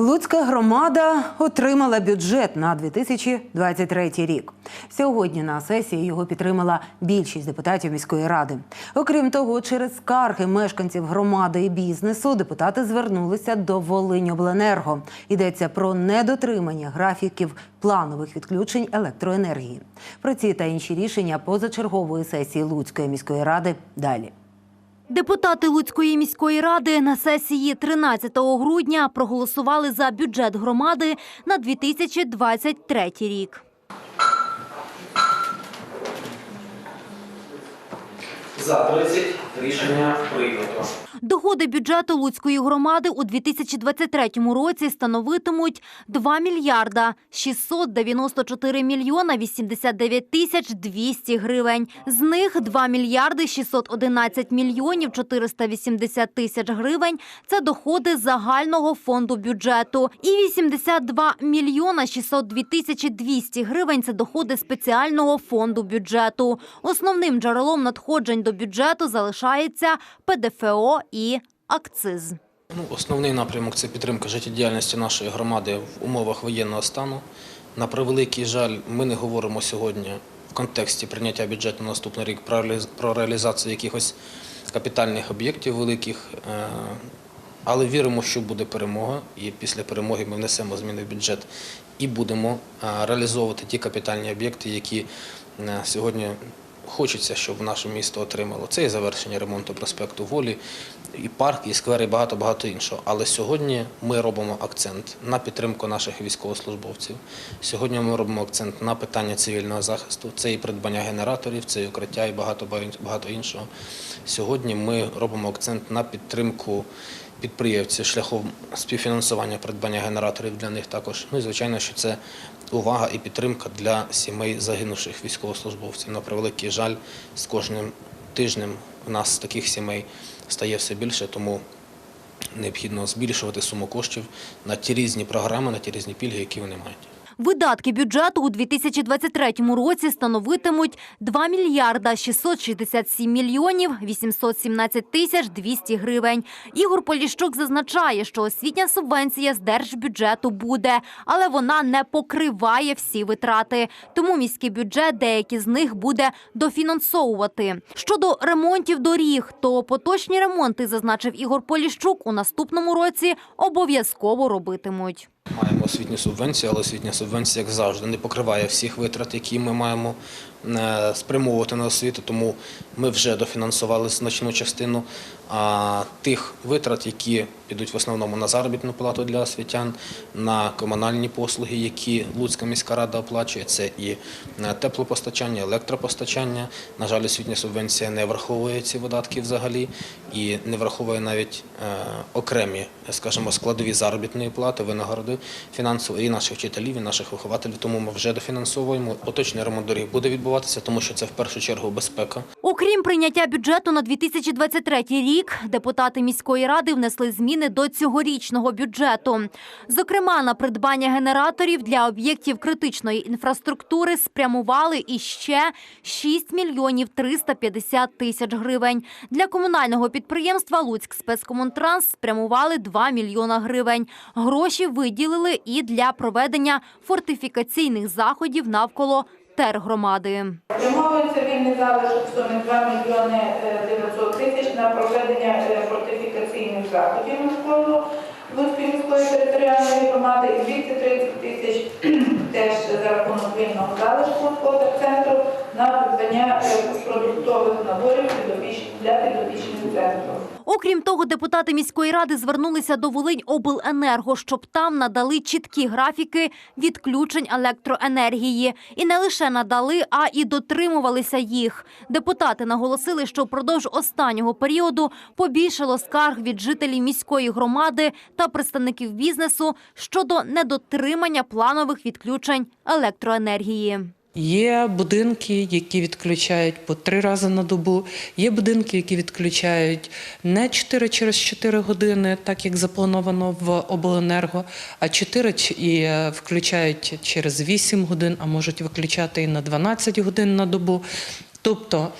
Луцька громада отримала бюджет на 2023 рік. Сьогодні на сесії його підтримала більшість депутатів міської ради. Окрім того, через скарги мешканців громади і бізнесу депутати звернулися до Волиньобленерго. Йдеться про недотримання графіків планових відключень електроенергії. Про ці та інші рішення позачергової сесії Луцької міської ради далі. Депутати Луцької міської ради на сесії 13 грудня проголосували за бюджет громади на 2023 рік. За 30 рішення прийнято. Доходи бюджету Луцької громади у 2023 році становитимуть 2 мільярда 694 мільйона 89 тисяч 200 гривень. З них 2 мільярди 611 мільйонів 480 тисяч гривень – це доходи загального фонду бюджету. І 82 мільйона 602 тисячі 200 гривень – це доходи спеціального фонду бюджету. Основним джерелом надходжень до бюджету залишається ПДФО і акциз. Ну, основний напрямок це підтримка життєдіяльності нашої громади в умовах воєнного стану. На превеликий жаль, ми не говоримо сьогодні в контексті прийняття бюджету на наступний рік про реалізацію якихось капітальних об'єктів великих. е, Але віримо, що буде перемога, і після перемоги ми внесемо зміни в бюджет і будемо е, реалізовувати ті капітальні об'єкти, які е, сьогодні хочеться, щоб наше місто отримало. Це і завершення ремонту проспекту Волі, і парк, і сквер, і багато-багато іншого. Але сьогодні ми робимо акцент на підтримку наших військовослужбовців. Сьогодні ми робимо акцент на питання цивільного захисту. Це і придбання генераторів, це і укриття, і багато багато іншого. Сьогодні ми робимо акцент на підтримку підприємців шляхом співфінансування придбання генераторів для них також. Ну і звичайно, що це увага і підтримка для сімей загинувших військовослужбовців. На превеликий жаль, з кожним тижнем у нас таких сімей стає все більше, тому необхідно збільшувати суму коштів на ті різні програми, на ті різні пільги, які вони мають. Видатки бюджету у 2023 році становитимуть 2 мільярда 667 мільйонів 817 тисяч 200 гривень. Ігор Поліщук зазначає, що освітня субвенція з держбюджету буде, але вона не покриває всі витрати. Тому міський бюджет деякі з них буде дофінансовувати. Щодо ремонтів доріг, то поточні ремонти, зазначив Ігор Поліщук, у наступному році обов'язково робитимуть. Маємо освітню субвенцію, але освітня субвенція, як завжди, не покриває всіх витрат, які ми маємо е, спрямовувати на освіту, тому ми вже дофінансували значну частину а, тих витрат, які підуть в основному на заробітну плату для освітян, на комунальні послуги, які Луцька міська рада оплачує. Це і е, теплопостачання, електропостачання. На жаль, освітня субвенція не враховує ці видатки взагалі і не враховує навіть е, окремі, скажімо, складові заробітної плати, винагороди фінансової і наших вчителів, і наших вихователів. Тому ми вже дофінансовуємо. Поточний ремонт доріг буде відбуватися, тому що це в першу чергу безпека. Окрім прийняття бюджету на 2023 рік, депутати міської ради внесли зміни до цьогорічного бюджету. Зокрема, на придбання генераторів для об'єктів критичної інфраструктури спрямували іще 6 мільйонів 350 тисяч гривень. Для комунального підприємства Луцьк спецкомунтранс спрямували 2 мільйона гривень. Гроші виділили і для проведення фортифікаційних заходів навколо тергромади. Спрямовується вільний залишок в сумі 2 мільйони е, 900 тисяч на проведення е, фортифікаційних заходів навколо Луцької територіальної громади і 230 тисяч теж за рахунок вільного залишку центру на придбання е, продуктових наборів для підопічних центру. Окрім того, депутати міської ради звернулися до Волиньобленерго, щоб там надали чіткі графіки відключень електроенергії. І не лише надали, а і дотримувалися їх. Депутати наголосили, що впродовж останнього періоду побільшало скарг від жителів міської громади та представників бізнесу щодо недотримання планових відключень електроенергії. Є будинки, які відключають по три рази на добу. Є будинки, які відключають не 4 через 4 години, так як заплановано в обленерго, а 4 і е, включають через 8 годин, а можуть виключати і на 12 годин на добу. Тобто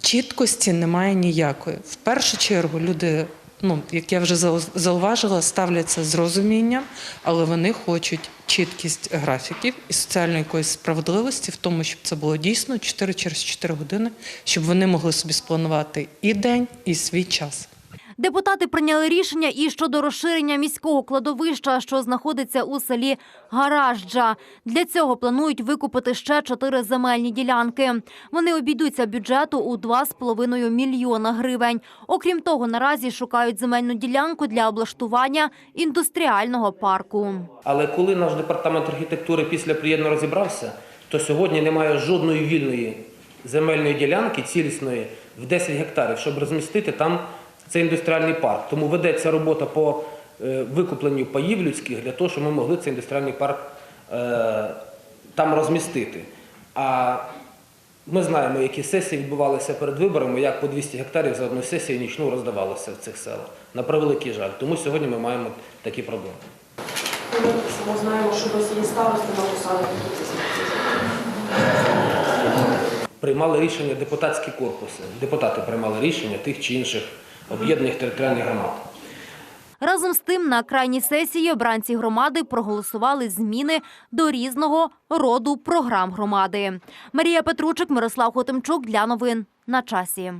чіткості немає ніякої. В першу чергу люди ну, як я вже зауважила, ставляться з розумінням, але вони хочуть чіткість графіків і соціальної якоїсь справедливості в тому, щоб це було дійсно 4 через 4 години, щоб вони могли собі спланувати і день, і свій час. Депутати прийняли рішення і щодо розширення міського кладовища, що знаходиться у селі Гаражджа. Для цього планують викупити ще чотири земельні ділянки. Вони обійдуться бюджету у 2,5 мільйона гривень. Окрім того, наразі шукають земельну ділянку для облаштування індустріального парку. Але коли наш департамент архітектури після приєдно розібрався, то сьогодні немає жодної вільної земельної ділянки цілісної в 10 гектарів, щоб розмістити там цей індустріальний парк. Тому ведеться робота по е, викупленню паїв людських для того, щоб ми могли цей індустріальний парк е, там розмістити. А ми знаємо, які сесії відбувалися перед виборами, як по 200 гектарів за одну сесію нічну роздавалося в цих селах. На превеликий жаль. Тому сьогодні ми маємо такі проблеми. Ми знаємо, що досі є старости на посадах. приймали рішення депутатські корпуси. Депутати приймали рішення тих чи інших об'єднаних територіальних громад. Разом з тим, на крайній сесії обранці громади проголосували зміни до різного роду програм громади. Марія Петручик, Мирослав Хотимчук для новин на часі.